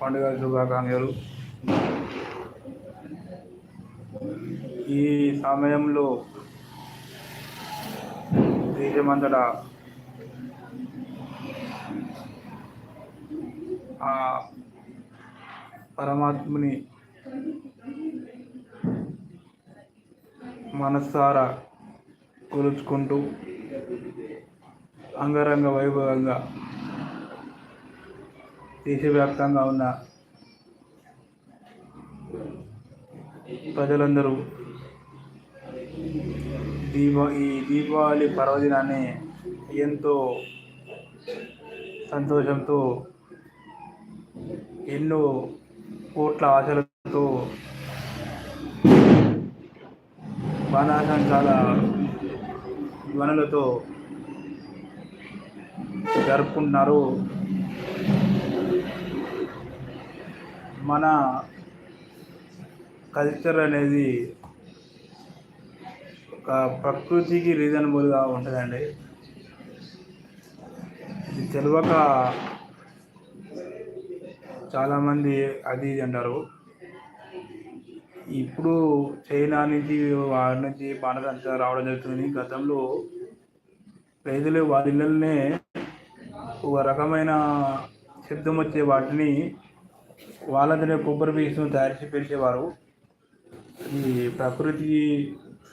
పండుగ శుభాకాంక్షలు. ఈ సమయంలో దేశమంతటా ఆ పరమాత్ముని మనస్సారా కొలుచుకుంటూ అంగరంగ వైభవంగా దేశవ్యాప్తంగా ఉన్న ప్రజలందరూ దీపా ఈ దీపావళి పర్వదినాన్ని ఎంతో సంతోషంతో ఎన్నో కోట్ల ఆశలతో బాణాసంచాల ధ్వనులతో జరుపుకుంటున్నారు. మన కల్చర్ అనేది ఒక ప్రకృతికి రీజనబుల్గా ఉంటుందండి. ఇది తెలియక చాలామంది అది ఇది అంటారు. ఇప్పుడు చైనా నుంచి వారి నుంచి బాణసంచా రావడం జరుగుతుంది. గతంలో రైతులు వారి ఇళ్ళనే ఒక రకమైన శబ్దం వచ్చే వాటిని వాళ్ళందరూ కొబ్బరి పీసును తయారు పెంచేవారు ఈ ప్రకృతి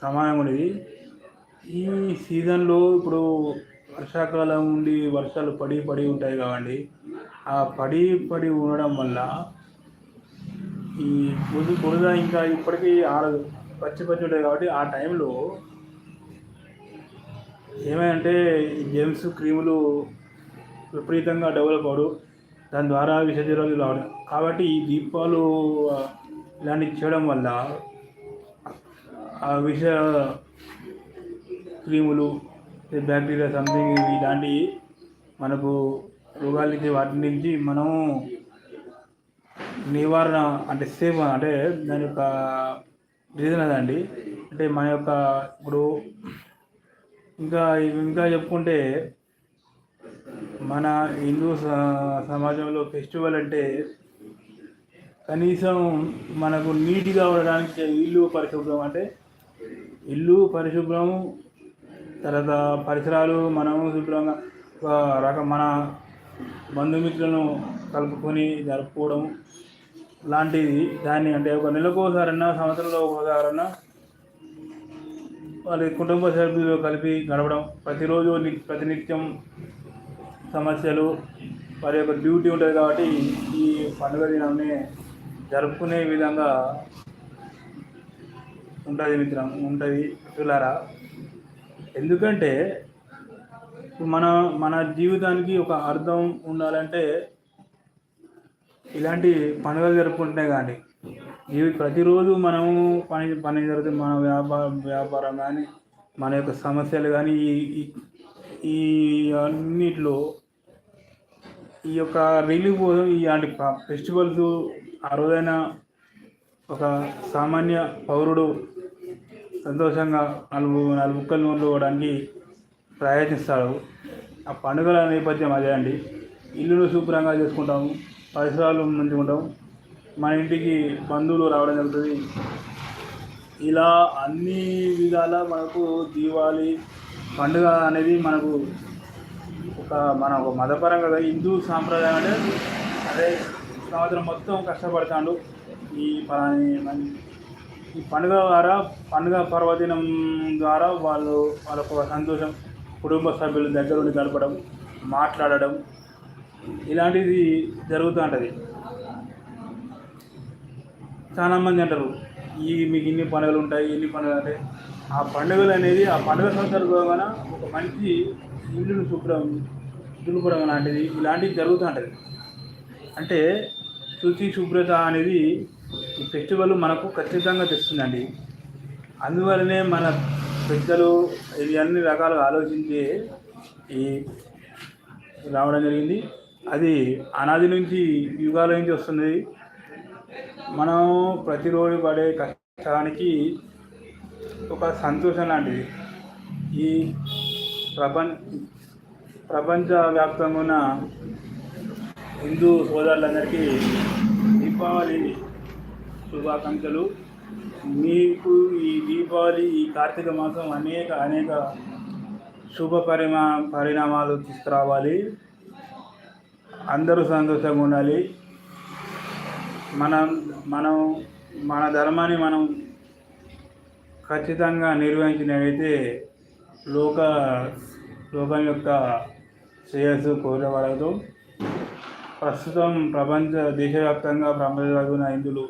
సమానం అనేది ఈ సీజన్లో ఇప్పుడు వర్షాకాలం ఉండి వర్షాలు పడి పడి ఉంటాయి కాబట్టి ఆ పడి పడి ఉండడం వల్ల ఈ బురద బురద ఇంకా ఇప్పటికీ ఆడదు పచ్చి పచ్చి ఉంటాయి కాబట్టి ఆ టైంలో ఏమైందంటే జెమ్స్ క్రీములు విపరీతంగా డెవలప్ అవడు దాని ద్వారా విషజ్వరాలు రావడం. కాబట్టి ఈ దీపాలు ఇలాంటివి చేయడం వల్ల ఆ విష క్రీములు బ్యాక్టీరియా సంథింగ్ ఇలాంటివి మనకు రోగాలు ఇచ్చే వాటి నుంచి మనము నివారణ అంటే సేఫ్ అంటే దాని యొక్క రీజన్ అదండి. అంటే మన యొక్క ఇప్పుడు ఇంకా ఇంకా చెప్పుకుంటే మన హిందూ స- సమాజంలో ఫెస్టివల్ అంటే కనీసం మనకు నీట్గా ఉండడానికి ఇల్లు పరిశుభ్రం అంటే ఇల్లు పరిశుభ్రం తర్వాత పరిసరాలు మనము శుభ్రంగా ఒక రకం మన బంధుమిత్రులను కలుపుకొని జరుపుకోవడం లాంటిది. దాన్ని అంటే ఒక నెలకోసారన్నా సంవత్సరంలో ఒకసారన్నా వాళ్ళ కుటుంబ సభ్యులు కలిపి గడపడం. ప్రతిరోజు ని- ప్రతినిత్యం సమస్యలు వారి యొక్క డ్యూటీ ఉంటుంది కాబట్టి ఈ పండుగ దినాన్ని జరుపుకునే విధంగా ఉంటుంది మిత్రం ఉంటుంది పిల్లరా? ఎందుకంటే మన మన జీవితానికి ఒక అర్థం ఉండాలంటే ఇలాంటి పండుగలు జరుపుకుంటే కానీ ఇవి ప్రతిరోజు మనము పని పని జరుగుతుంది మన వ్యాపారం వ్యాపారం కానీ మన యొక్క సమస్యలు కానీ ఈ ఈ- ఈ అన్నిట్లో ఈ యొక్క రిలీఫ్ కోసం ఇలాంటి ఫెస్టివల్స్ ఆ రోజైన ఒక సామాన్య పౌరుడు సంతోషంగా నలుగు నాలుగు ముక్కలు నోళ్ళు ప్రయత్నిస్తాడు. ఆ పండుగల నేపథ్యం అదే అండి. ఇల్లును శుభ్రంగా చేసుకుంటాము పరిసరాలు మంచుకుంటాం మన ఇంటికి బంధువులు రావడం జరుగుతుంది. ఇలా అన్ని విధాల మనకు దీవాలి పండుగ అనేది మనకు ఒక మన ఒక మతపరంగా హిందూ సాంప్రదాయం అంటే అదే సంవత్సరం మొత్తం కష్టపడతాడు. ఈ పలాని మన- ఈ పండుగ ద్వారా పండుగ పర్వదినం ద్వారా వాళ్ళు వాళ్ళకు ఒక సంతోషం కుటుంబ సభ్యుల దగ్గర ఉండి గడపడం మాట్లాడడం ఇలాంటిది జరుగుతూ ఉంటుంది. చాలా మంది అంటారు ఈ మీకు ఇన్ని పండుగలు ఉంటాయి ఇన్ని పండుగలు ఉంటాయి ఆ పండుగలు అనేది ఆ పండుగ సందర్భంగా ఒక మంచి ఇల్లును శుభ్రం దులుపడం లాంటిది ఇలాంటివి జరుగుతూ ఉంటుంది. అంటే శుచి శుభ్రత అనేది ఈ ఫెస్టివల్ మనకు ఖచ్చితంగా తెస్తుందండి. అందువలనే మన పెద్దలు ఇది అన్ని రకాలుగా ఆలోచించి ఈ రావడం జరిగింది. అది అనాది నుంచి యుగాల నుంచి వస్తుంది. మనం ప్రతిరోజు పడే కష్టానికి ఒక సంతోషం లాంటిది. ఈ ప్రపంచ ప్రపంచ వ్యాప్తంగా ఉన్న హిందూ సోదరులందరికీ దీపావళి శుభాకాంక్షలు. మీకు ఈ దీపావళి ఈ కార్తీక మాసం అనేక అనేక శుభ పరిమా పరిణామాలు తీసుకురావాలి. అందరూ సంతోషంగా ఉండాలి. మనం మనం మన ధర్మాన్ని మనం ఖచ్చితంగా నిర్వహించినట్లయితే లోక లోకం యొక్క శ్రేయస్సు కోరబడదు ప్రస్తుతం ప్రపంచ దేశవ్యాప్తంగా ప్రపంచ హిందువులు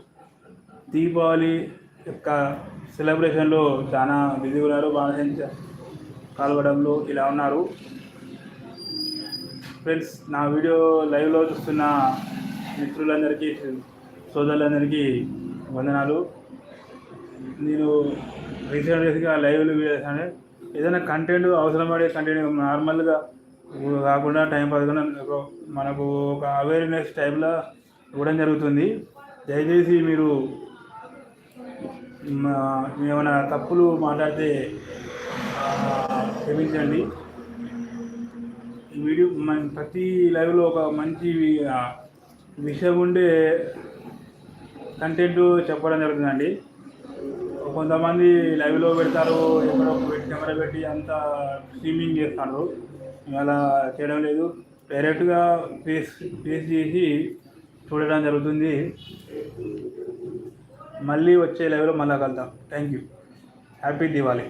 దీపావళి యొక్క సెలబ్రేషన్లో చాలా బిజీ ఉన్నారు బాణసంచ కాల్వడంలో ఇలా ఉన్నారు. ఫ్రెండ్స్ నా వీడియో లైవ్లో చూస్తున్న మిత్రులందరికీ సోదరులందరికీ వందనాలు. నేను రీసెంట్గా లైవ్లు చేశాను. ఏదైనా కంటెంట్ అవసరం పడే కంటెంట్ నార్మల్గా కాకుండా టైం పాస్ ఒక- మనకు ఒక అవేర్నెస్ టైంలో ఇవ్వడం జరుగుతుంది. దయచేసి మీరు మా- ఏమైనా తప్పులు మాట్లాడితే క్షమించండి. ఈ వీడియో మన ప్రతి లైవ్లో ఒక మంచి విషయం ఉండే కంటెంట్ చెప్పడం జరుగుతుందండి. కొంతమంది లైవ్లో పెడతారు ఎక్కడో పెట్టి కెమెరా పెట్టి అంతా స్ట్రీమింగ్ చేస్తారు. అలా చేయడం లేదు. డైరెక్ట్గా ఫేస్ ఫేస్ చేసి చూడడం జరుగుతుంది. మళ్ళీ వచ్చే లైవ్లో మళ్ళీ కలుద్దాం. Thank you happy Diwali.